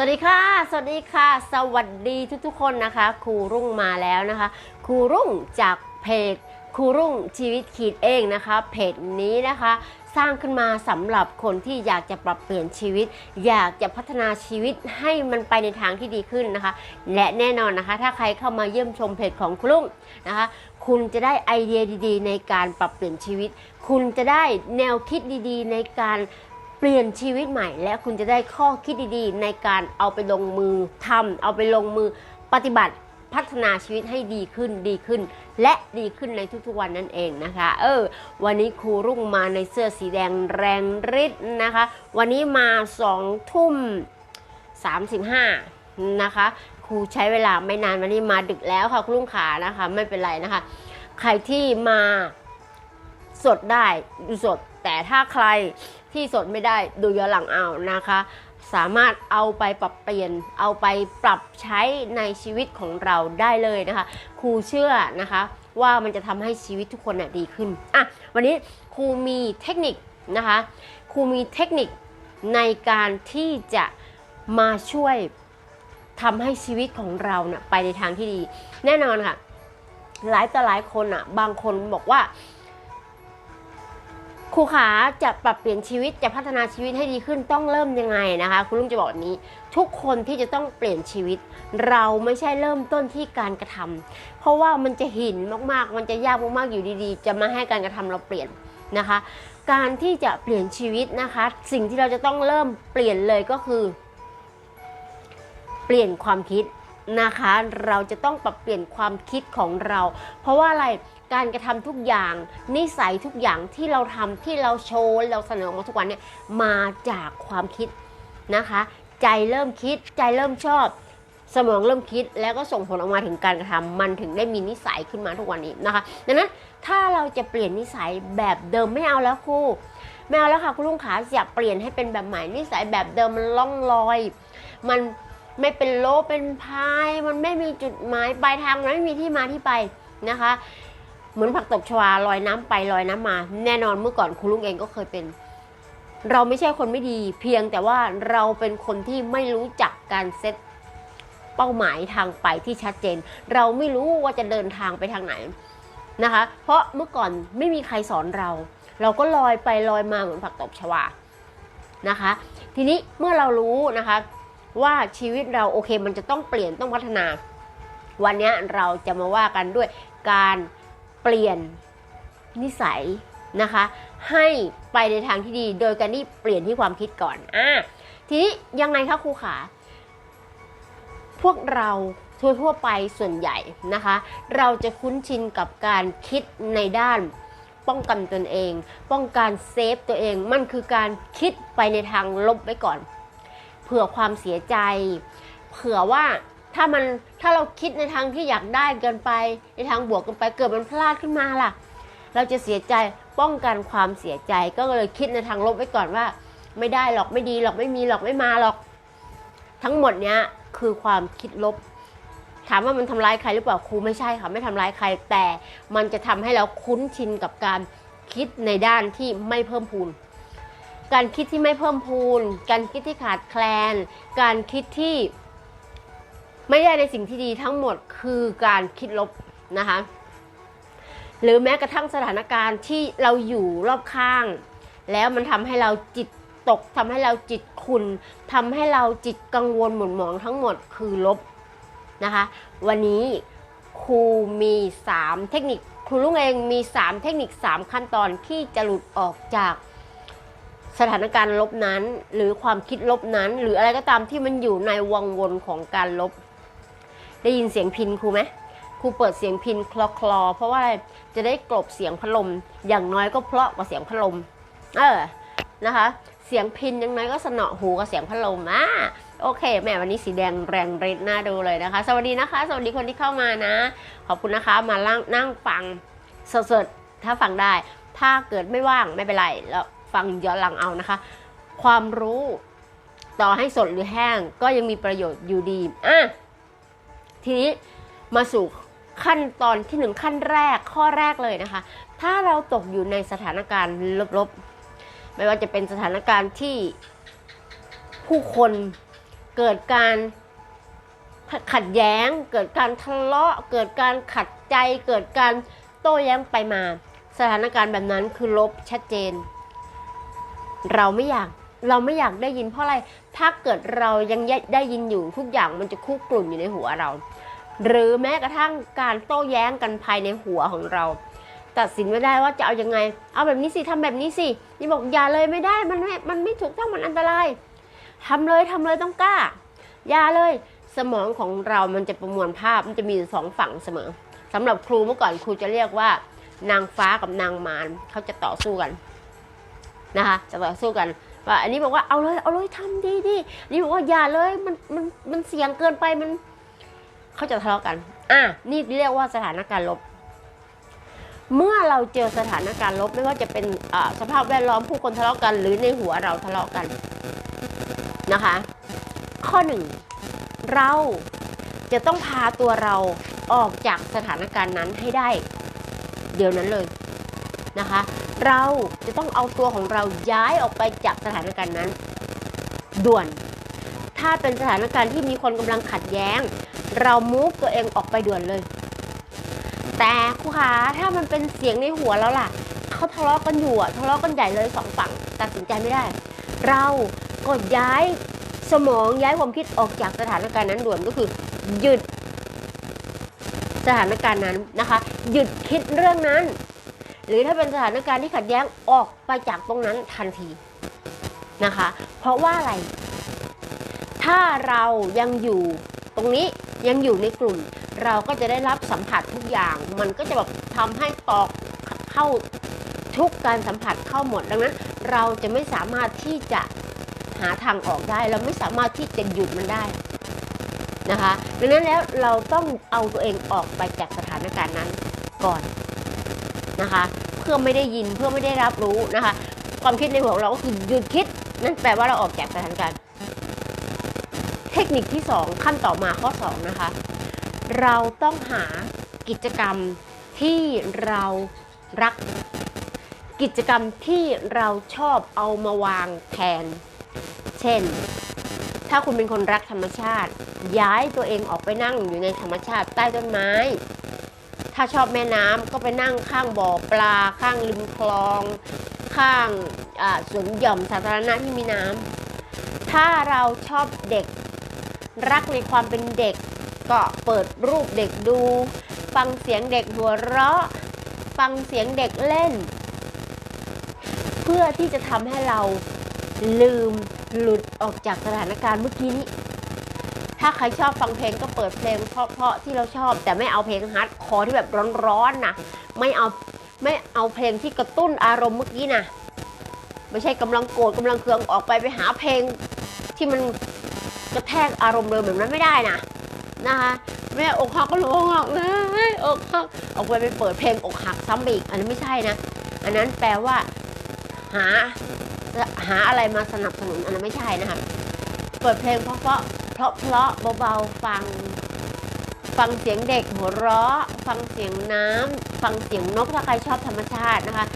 วัสดีค่ะ สวัสดีค่ะ สวัสดีทุกๆคนนะคะ ครูรุ่งมาแล้วนะคะ ครูรุ่งจากเพจครูรุ่งชีวิตขีดเองนะคะ เพจนี้นะคะ สร้างขึ้นมาสำหรับคนที่อยากจะปรับเปลี่ยนชีวิต อยากจะพัฒนาชีวิตให้มันไปในทางที่ดีขึ้นนะคะ และแน่นอนนะคะ ถ้าใครเข้ามาเยี่ยมชมเพจของครูรุ่งนะคะ คุณจะได้ไอเดียดีๆ ในการปรับเปลี่ยนชีวิต คุณจะได้แนวคิดดีๆ ในการ เปลี่ยนชีวิตใหม่ และคุณจะได้ข้อคิดดีๆ ในการเอาไปลงมือทำเอาไปลงมือปฏิบัติพัฒนาชีวิตให้ดีขึ้นดีขึ้น และดีขึ้นในทุกๆวันนั่นเองนะคะ เออ วันนี้ครูรุ่งมาในเสื้อสีแดงแรงฤทธิ์นะคะ วันนี้มาสองทุ่ม35นะคะ ครูใช้เวลาไม่นานวันนี้มาดึกแล้วค่ะคุณลุงขานะคะ ไม่เป็นไรนะคะ ใครที่มาสดได้ดูสดแต่ถ้าใคร ที่สดไม่ได้ดูย้อนหลังเอานะคะ สามารถเอาไปปรับเปลี่ยน เอาไปปรับใช้ในชีวิตของเราได้เลยนะคะ ครูเชื่อนะคะว่ามันจะทำให้ชีวิตทุกคนน่ะดีขึ้นอะวันนี้ครูมีเทคนิคนะคะครูมีเทคนิคในการที่จะมาช่วยทำให้ชีวิตของเราเนี่ยไปในทางที่ดี แน่นอนค่ะ หลายต่อหลายคนอะ บางคนบอกว่า ครูขาจะปรับเปลี่ยนชีวิตจะพัฒนาชีวิตให้ดีขึ้นต้องเริ่มยังไงนะคะ คุณลุงจะบอกแบบนี้ ทุกคนที่จะต้องเปลี่ยนชีวิต เราไม่ใช่เริ่มต้นที่การกระทำเพราะว่ามันจะหินมากๆ มันจะยากมากๆอยู่ดีๆ จะมาให้การกระทำเราเปลี่ยนนะคะ การที่จะเปลี่ยนชีวิตนะคะ สิ่งที่เราจะต้องเริ่มเปลี่ยนเลยก็คือ เปลี่ยนความคิดนะคะ เราจะต้องปรับเปลี่ยนความคิดของเรา เพราะว่าอะไร การกระทำทุกอย่าง นิสัยทุกอย่างที่เราทำที่เราโชว์เราเสนอออกมาทุกวันเนี่ยมาจากความคิดนะคะ ใจเริ่มคิดใจเริ่มชอบ สมองเริ่มคิดแล้วก็ส่งผลออกมาถึงการกระทำมันถึงได้มีนิสัยขึ้นมาทุกวันนี้นะคะดังนั้นถ้าเราจะเปลี่ยนนิสัยแบบเดิมไม่เอาแล้วครูไม่เอาแล้วค่ะคุณลุงขาอยากเปลี่ยนให้เป็นแบบใหม่นิสัยแบบเดิมมันล่องลอย มันไม่เป็นโลเป็นพาย มันไม่มีจุดหมายปลายทางมันไม่มีที่มาที่ไปนะคะ เหมือนผักตบชวาลอยน้ำไปลอยน้ำมา แน่นอนเมื่อก่อนคุณลุงเองก็เคยเป็น เราไม่ใช่คนไม่ดี เพียงแต่ว่าเราเป็นคนที่ไม่รู้จักการเซตเป้าหมายทางไปที่ชัดเจน เราไม่รู้ว่าจะเดินทางไปทางไหนนะคะ เพราะเมื่อก่อนไม่มีใครสอนเรา เราก็ลอยไปลอยมาเหมือนผักตบชวานะคะ ทีนี้เมื่อเรารู้นะคะ ว่าชีวิตเราโอเคมันจะต้องเปลี่ยนต้องพัฒนา วันนี้เราจะมาว่ากันด้วยการ เปลี่ยนนิสัยนะคะ ให้ไปในทางที่ดี โดยการที่เปลี่ยนที่ความคิดก่อนอะทีนี้ยังไงคะครูขา พวกเราทั่วทั่วไปส่วนใหญ่นะคะ เราจะคุ้นชินกับการคิดในด้านป้องกันตนเอง ป้องกันเซฟตัวเอง มันคือการคิดไปในทางลบไว้ก่อน เผื่อความเสียใจ เผื่อว่า ถ้ามันถ้าเราคิดในทางที่อยากได้เกินไป ในทางบวกเกินไปเกิดมันพลาดขึ้นมาล่ะ เราจะเสียใจป้องกันความเสียใจก็เลยคิดในทางลบไว้ก่อนว่า ไม่ได้หรอกไม่ดีหรอกไม่มีหรอกไม่มาหรอก ทั้งหมดเนี้ยคือความคิดลบ ถามว่ามันทำร้ายใครหรือเปล่าครูไม่ใช่ค่ะไม่ทำร้ายใครแต่มันจะทำให้เราคุ้นชินกับการคิดในด้านที่ไม่เพิ่มพูน การคิดที่ไม่เพิ่มพูน การคิดที่ขาดแคลน การคิดที่ ไม่ได้ในสิ่งที่ดีทั้งหมดคือการคิดลบนะคะ หรือแม้กระทั่งสถานการณ์ที่เราอยู่รอบข้าง แล้วมันทำให้เราจิตตกทำให้เราจิตขุนทำให้เราจิตกังวลหม่นหมองทั้งหมดคือลบนะคะ วันนี้ครูมี 3 เทคนิคครูลุงเองมี 3 เทคนิค 3 ขั้นตอนที่จะหลุดออกจากสถานการณ์ลบนั้น หรือความคิดลบนั้น หรืออะไรก็ตามที่มันอยู่ในวังวนของการลบ ได้ยินเสียงพินครูไหมครูเปิดเสียงพินคลอคลอเพราะว่าจะได้กลบเสียงพัดลม อย่างน้อยก็เพราะกว่าเสียงพัดลม เออนะคะ เสียงพินอยังน้อยก็สนอหูกับเสียงพัดลมอะโอเคแม่วันนี้สีแดงแรงเรดน่าดูเลยนะคะ สวัสดีนะคะ สวัสดีคนที่เข้ามานะ ขอบคุณนะคะมาล่างนั่งฟังสดๆถ้าฟังได้ ถ้าเกิดไม่ว่างไม่เป็นไรแล้วฟังย้อนหลังเอานะคะ ความรู้ต่อให้สดหรือแห้งก็ยังมีประโยชน์อยู่ดีอะ ทีนี้มาสู่ขั้นตอนที่หนึ่งขั้นแรกข้อแรกเลยนะคะ ถ้าเราตกอยู่ในสถานการณ์ลบๆ ไม่ว่าจะเป็นสถานการณ์ที่ผู้คนเกิดการขัดแย้ง เกิดการทะเลาะ เกิดการขัดใจ เกิดการโต้แย้งไปมา สถานการณ์แบบนั้นคือลบชัดเจน เราไม่อยากเราไม่อยากได้ยินเพราะอะไร ถ้าเกิดเรายังได้ยินอยู่ทุกอย่างมันจะคุกกลุ่นอยู่ในหัวเรา หรือแม้กระทั่งการโต้แย้งกันภายในหัวของเรา ตัดสินไม่ได้ว่าจะเอายังไง เอาแบบนี้สิทำแบบนี้สินี่บอกอย่าเลยไม่ได้มันไม่มันไม่ถูกต้องมันอันตรายทำเลยทำเลยต้องกล้า อย่าเลยสมองของเรามันจะประมวลภาพมันจะมีสองฝั่งเสมอสำหรับครูเมื่อก่อนครูจะเรียกว่า นางฟ้ากับนางมารเขาจะต่อสู้กันนะคะจะต่อสู้กันว่าอันนี้บอกว่าเอาเลยเอาเลยทำดีดีนี่บอกว่าอย่าเลยมันมันมันเสี่ยงเกินไปมัน เขาจะทะเลาะกัน อะนี่เรียกว่าสถานการณ์ลบ เมื่อเราเจอสถานการณ์ลบไม่ว่าจะเป็นสภาพแวดล้อมผู้คนทะเลาะกัน หรือในหัวเราทะเลาะกันนะคะ ข้อหนึ่งเราจะต้องพาตัวเราออกจากสถานการณ์นั้นให้ได้ เดี๋ยวนั้นเลยนะคะ เราจะต้องเอาตัวของเราย้ายออกไปจากสถานการณ์นั้น ด่วน ถ้าเป็นสถานการณ์ที่มีคนกำลังขัดแย้ง เรามูฟตัวเองออกไปด่วนเลย แต่ครูขาถ้ามันเป็นเสียงในหัวแล้วล่ะเขาทะเลาะกันอยู่อะทะเลาะกันใหญ่เลยสองฝั่งตัดสินใจไม่ได้ เราก็ย้ายสมองย้ายความคิดออกจากสถานการณ์นั้นด่วนก็คือ หยุดสถานการณ์นั้นนะคะ หยุดคิดเรื่องนั้น หรือถ้าเป็นสถานการณ์ที่ขัดแย้งออกไปจากตรงนั้นทันทีนะคะ เพราะว่าอะไร ถ้าเรายังอยู่ตรงนี้ ยังอยู่ในกลุ่มเราก็จะได้รับสัมผัสทุกอย่าง มันก็จะแบบทำให้ตอกเข้าทุกการสัมผัสเข้าหมดดังนั้น เราจะไม่สามารถที่จะหาทางออกได้ เราไม่สามารถที่จะหยุดมันได้นะคะดังนั้นแล้วเราต้องเอาตัวเองออกไปจากสถานการณ์นั้นก่อนนะคะ เพื่อไม่ได้ยินเพื่อไม่ได้รับรู้นะคะ ความคิดในหัวของเราก็คือหยุดคิดนั่นแปลว่าเราออกจากสถานการณ์ ทคนิคที่ 2 ขั้นต่อมาข้อ 2 นะคะ เราต้องหากิจกรรมที่เรารัก กิจกรรมที่เราชอบเอามาวางแทน เช่น ถ้าคุณเป็นคนรักธรรมชาติ ย้ายตัวเองออกไปนั่งอยู่ในธรรมชาติใต้ต้นไม้ ถ้าชอบแม่น้ำก็ไปนั่งข้างบ่อปลา ข้างริมคลอง ข้างสวนหย่อมสาธารณะที่มีน้ำถ้าเราชอบเด็ก รักในความเป็นเด็ก ก็เปิดรูปเด็กดู ฟังเสียงเด็กหัวเราะ ฟังเสียงเด็กเล่น เพื่อที่จะทำให้เราลืมหลุดออกจากสถานการณ์เมื่อกี้นี้ถ้าใครชอบฟังเพลงก็เปิดเพลงเพราะๆที่เราชอบ แต่ไม่เอาเพลงฮาร์ดคอร์ที่แบบร้อนๆนะไม่เอาไม่เอาเพลงที่กระตุ้นอารมณ์เมื่อกี้นะไม่ใช่กำลังโกรธกำลังเคืองออกไปไปหาเพลงที่มัน กระแทกอารมณ์เลยแบบนั้นไม่ได้นะนะคะแม่อกหักก็ร้องหักเลยอกหักออกไปไปเปิดเพลงอกหักซ้ำอีก อันนั้นไม่ใช่นะ อันนั้นแปลว่า หาหาอะไรมาสนับสนุนอันนั้นไม่ใช่นะคะเปิดเพลงเพราะเพราะเพราะเพราะเบาๆฟัง ฟังเสียงเด็กหัวเราะ ฟังเสียงน้ำฟังเสียงนกถ้าใครชอบธรรมชาตินะคะ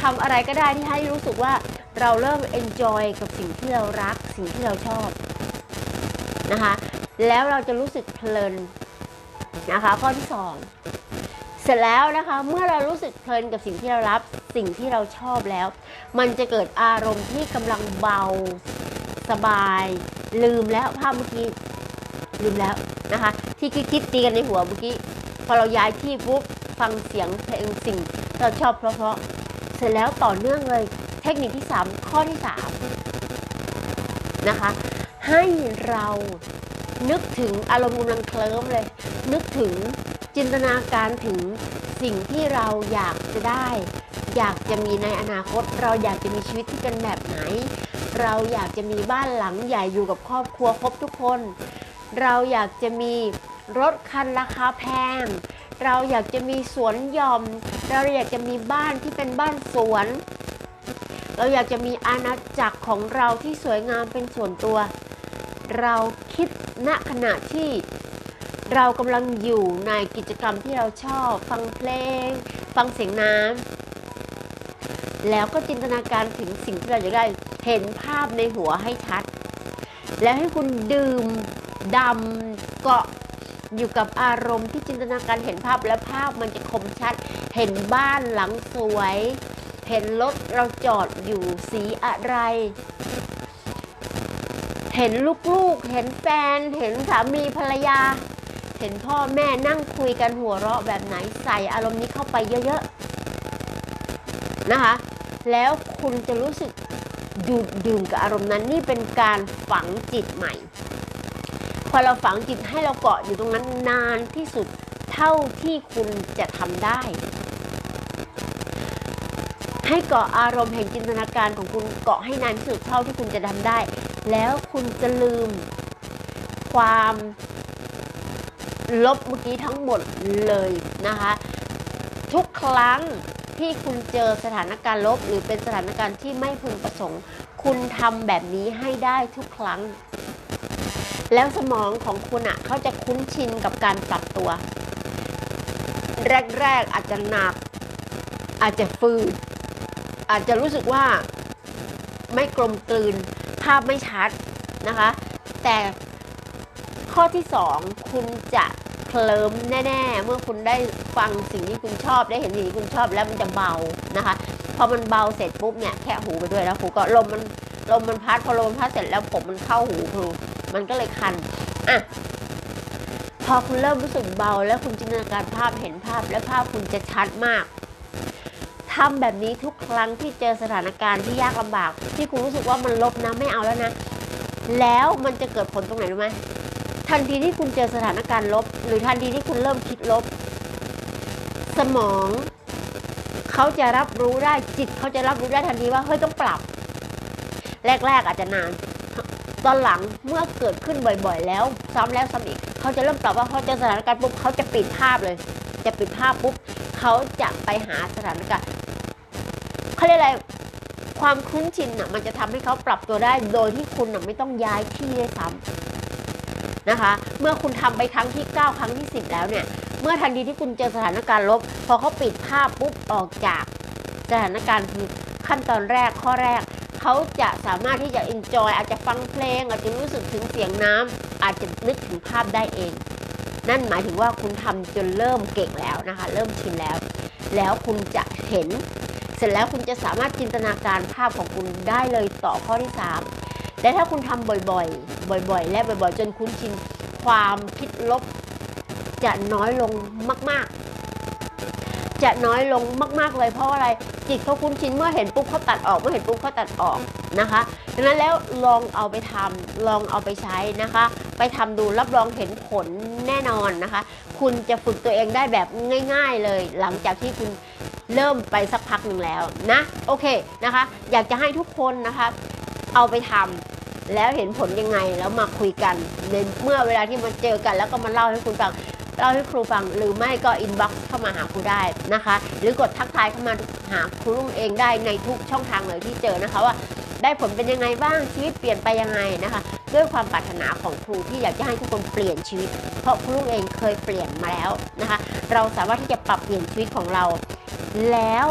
ทำอะไรก็ได้ที่ให้รู้สึกว่าเราเริ่ม enjoy กับสิ่งที่เรารักสิ่งที่เราชอบ นะคะ แล้วเราจะรู้สึกเพลินนะคะ ข้อที่สองเสร็จแล้วนะคะเมื่อเรารู้สึกเพลินกับสิ่งที่เรารับสิ่งที่เราชอบแล้ว มันจะเกิดอารมณ์ที่กำลังเบาสบาย ลืมแล้วภาพเมื่อกี้ลืมแล้วนะคะ ที่คิดคิดตีกันในหัวเมื่อกี้พอเราย้ายที่ปุ๊บฟังเสียงเพลงสิ่งเราชอบเพราะๆเสร็จแล้วต่อเนื่องเลยเทคนิคที่ 3 ข้อที่ 3 นะคะ ให้เรานึกถึงอารมณ์กำลังเคลิ้มเลย นึกถึงจินตนาการถึงสิ่งที่เราอยากจะได้ อยากจะมีในอนาคต เราอยากจะมีชีวิตที่เป็นแบบไหน เราอยากจะมีบ้านหลังใหญ่อยู่กับครอบครัวครบทุกคน เราอยากจะมีรถคันราคาแพง เราอยากจะมีสวนหย่อม เราอยากจะมีบ้านที่เป็นบ้านสวน เราอยากจะมีอาณาจักรของเราที่สวยงามเป็นส่วนตัว เราคิดณขณะที่เรากำลังอยู่ในกิจกรรมที่เราชอบฟังเพลง ฟังเสียงน้ำแล้วก็จินตนาการถึงสิ่งที่เราอยากได้เห็นภาพในหัวให้ชัด แล้วให้คุณดื่มดำเกาะอยู่กับอารมณ์ที่จินตนาการเห็นภาพแล้วภาพมันจะคมชัด เห็นบ้านหลังสวย เห็นรถเราจอดอยู่สีอะไร เห็นลูกๆ เห็นแฟน เห็นสามีภรรยา เห็นพ่อแม่นั่งคุยกันหัวเราะแบบไหนใส่อารมณ์นี้เข้าไปเยอะๆนะคะ แล้วคุณจะรู้สึกดูดดื่มกับอารมณ์นั้นนี่เป็นการฝังจิตใหม่ พอเราฝังจิตให้เราเกาะอยู่ตรงนั้นนานที่สุดเท่าที่คุณจะทำได้ ให้เกาะอารมณ์แห่งจินตนาการของคุณเกาะให้นานที่สุดเท่าที่คุณจะทำได้ แล้วคุณจะลืมความลบเมื่อกี้ทั้งหมดเลยนะคะ ทุกครั้งที่คุณเจอสถานการณ์ลบ หรือเป็นสถานการณ์ที่ไม่พึงประสงค์ คุณทำแบบนี้ให้ได้ทุกครั้ง แล้วสมองของคุณอะเขาจะคุ้นชินกับการปรับตัว แรก ๆ อาจจะหนัก อาจจะฟืด อาจจะรู้สึกว่าไม่กลมกลืนภาพไม่ชัดนะคะ แต่ข้อที่สองคุณจะเคลิ้มแน่ ๆ เมื่อคุณได้ฟังสิ่งที่คุณชอบได้เห็นสิ่งที่คุณชอบแล้วมันจะเบานะคะพอมันเบาเสร็จปุ๊บเนี่ยแค่หูไปด้วยแล้วหูก็ลมมันลมมันพัดพอลมพัดเสร็จแล้วผมมันเข้าหูครูมันก็เลยคันอะพอคุณเริ่มรู้สึกเบาแล้วคุณจินตนาการภาพเห็นภาพ และภาพคุณจะชัดมาก ทำแบบนี้ทุกครั้งที่เจอสถานการณ์ที่ยากลำบาก ที่คุณรู้สึกว่ามันลบนะไม่เอาแล้วนะ แล้วมันจะเกิดผลตรงไหนรู้ไหมทันทีที่คุณเจอสถานการณ์ลบ หรือทันทีที่คุณเริ่มคิดลบ สมองเขาจะรับรู้ได้จิตเขาจะรับรู้ได้ทันทีว่าเฮ้ยต้องปรับ แรก ๆ อาจจะนาน ตอนหลังเมื่อเกิดขึ้นบ่อย ๆ แล้ว ซ้ำแล้วซ้ำอีกเขาจะเริ่มปรับว่าเขาเจอสถานการณ์ปุ๊บเขาจะปิดภาพเลย จะปิดภาพปุ๊บเขาจะไปหาสถานการณ์ เขาเรียกอะไรความคุ้นชินอะมันจะทำให้เขาปรับตัวได้ โดยที่คุณอะไม่ต้องย้ายที่ได้ซ้ำนะคะ เมื่อคุณทำไปครั้งที่ 9 ครั้งที่ 10 แล้วเนี่ย เมื่อทันทีที่คุณเจอสถานการณ์ลบ พอเขาปิดภาพปุ๊บออกจาก สถานการณ์คือขั้นตอนแรกข้อแรก เขาจะสามารถที่จะ enjoy อาจจะฟังเพลง อาจจะรู้สึกถึงเสียงน้ำอาจจะนึกถึงภาพได้เอง นั่นหมายถึงว่าคุณทำจนเริ่มเก่งแล้วนะคะ เริ่มชินแล้ว แล้วคุณจะเห็น เสร็จแล้วคุณจะสามารถจินตนาการภาพของคุณได้เลยต่อข้อที่ 3 และถ้าคุณทำบ่อยๆ บ่อยๆ และบ่อยๆ จนคุ้นชินความคิดลบ จะน้อยลงมากๆ จะน้อยลงมาก ๆเลยเพราะอะไรจิตเขาคุ้นชินเมื่อเห็นปุ๊บเขาตัดออก เมื่อเห็นปุ๊บเขาตัดออกนะคะดังนั้นแล้วลองเอาไปทำลองเอาไปใช้นะคะ ไปทำดูรับรองเห็นผลแน่นอนนะคะ คุณจะฝึกตัวเองได้แบบง่าย ๆเลย หลังจากที่คุณ เริ่มไปสักพักหนึ่งแล้วนะโอเคนะคะ อยากจะให้ทุกคนนะคะเอาไปทำแล้วเห็นผลยังไงแล้วมาคุยกันในเมื่อเวลาที่มาเจอกันแล้วก็มาเล่าให้คุณฟังเล่าให้ครูฟังหรือไม่ก็อินบ็อกซ์เข้ามาหาครูได้นะคะ หรือกดทักทายเข้ามาหาครูลุงเองได้ในทุกช่องทางเลยที่เจอนะคะว่า ได้ผลเป็นยังไงบ้างชีวิตเปลี่ยนไปยังไงนะคะ ด้วยความปรารถนาของครูที่อยากจะให้ทุกคนเปลี่ยนชีวิต เพราะครูลุงเองเคยเปลี่ยนมาแล้วนะคะ เราสามารถที่จะปรับเปลี่ยนชีวิตของเรา แล้ว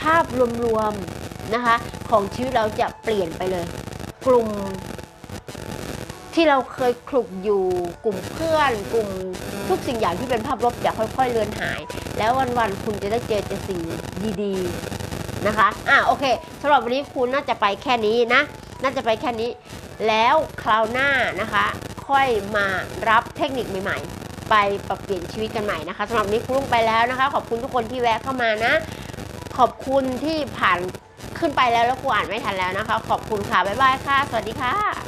ภาพรวมๆนะคะของชีวิตเราจะเปลี่ยนไปเลย กลุ่มที่เราเคยคลุกอยู่กลุ่มเพื่อน กลุ่มทุกสิ่งอย่างที่เป็นภาพลบจะค่อยๆเลือนหาย แล้ววันๆคุณจะได้เจอแต่สิ่งดีๆนะคะอะโอเคสำหรับวันนี้คุณน่าจะไปแค่นี้นะ น่าจะไปแค่นี้ แล้วคราวหน้านะคะ ค่อยมารับเทคนิคใหม่ๆ ไปปรับเปลี่ยนชีวิตกันใหม่นะคะสำหรับวันนี้ครูลุงไปแล้วนะคะ ขอบคุณทุกคนที่แวะเข้ามานะ ขอบคุณที่ผ่านขึ้นไปแล้วแล้วครูอ่านไม่ทันแล้วนะคะ ขอบคุณค่ะบ๊ายบายค่ะ สวัสดีค่ะ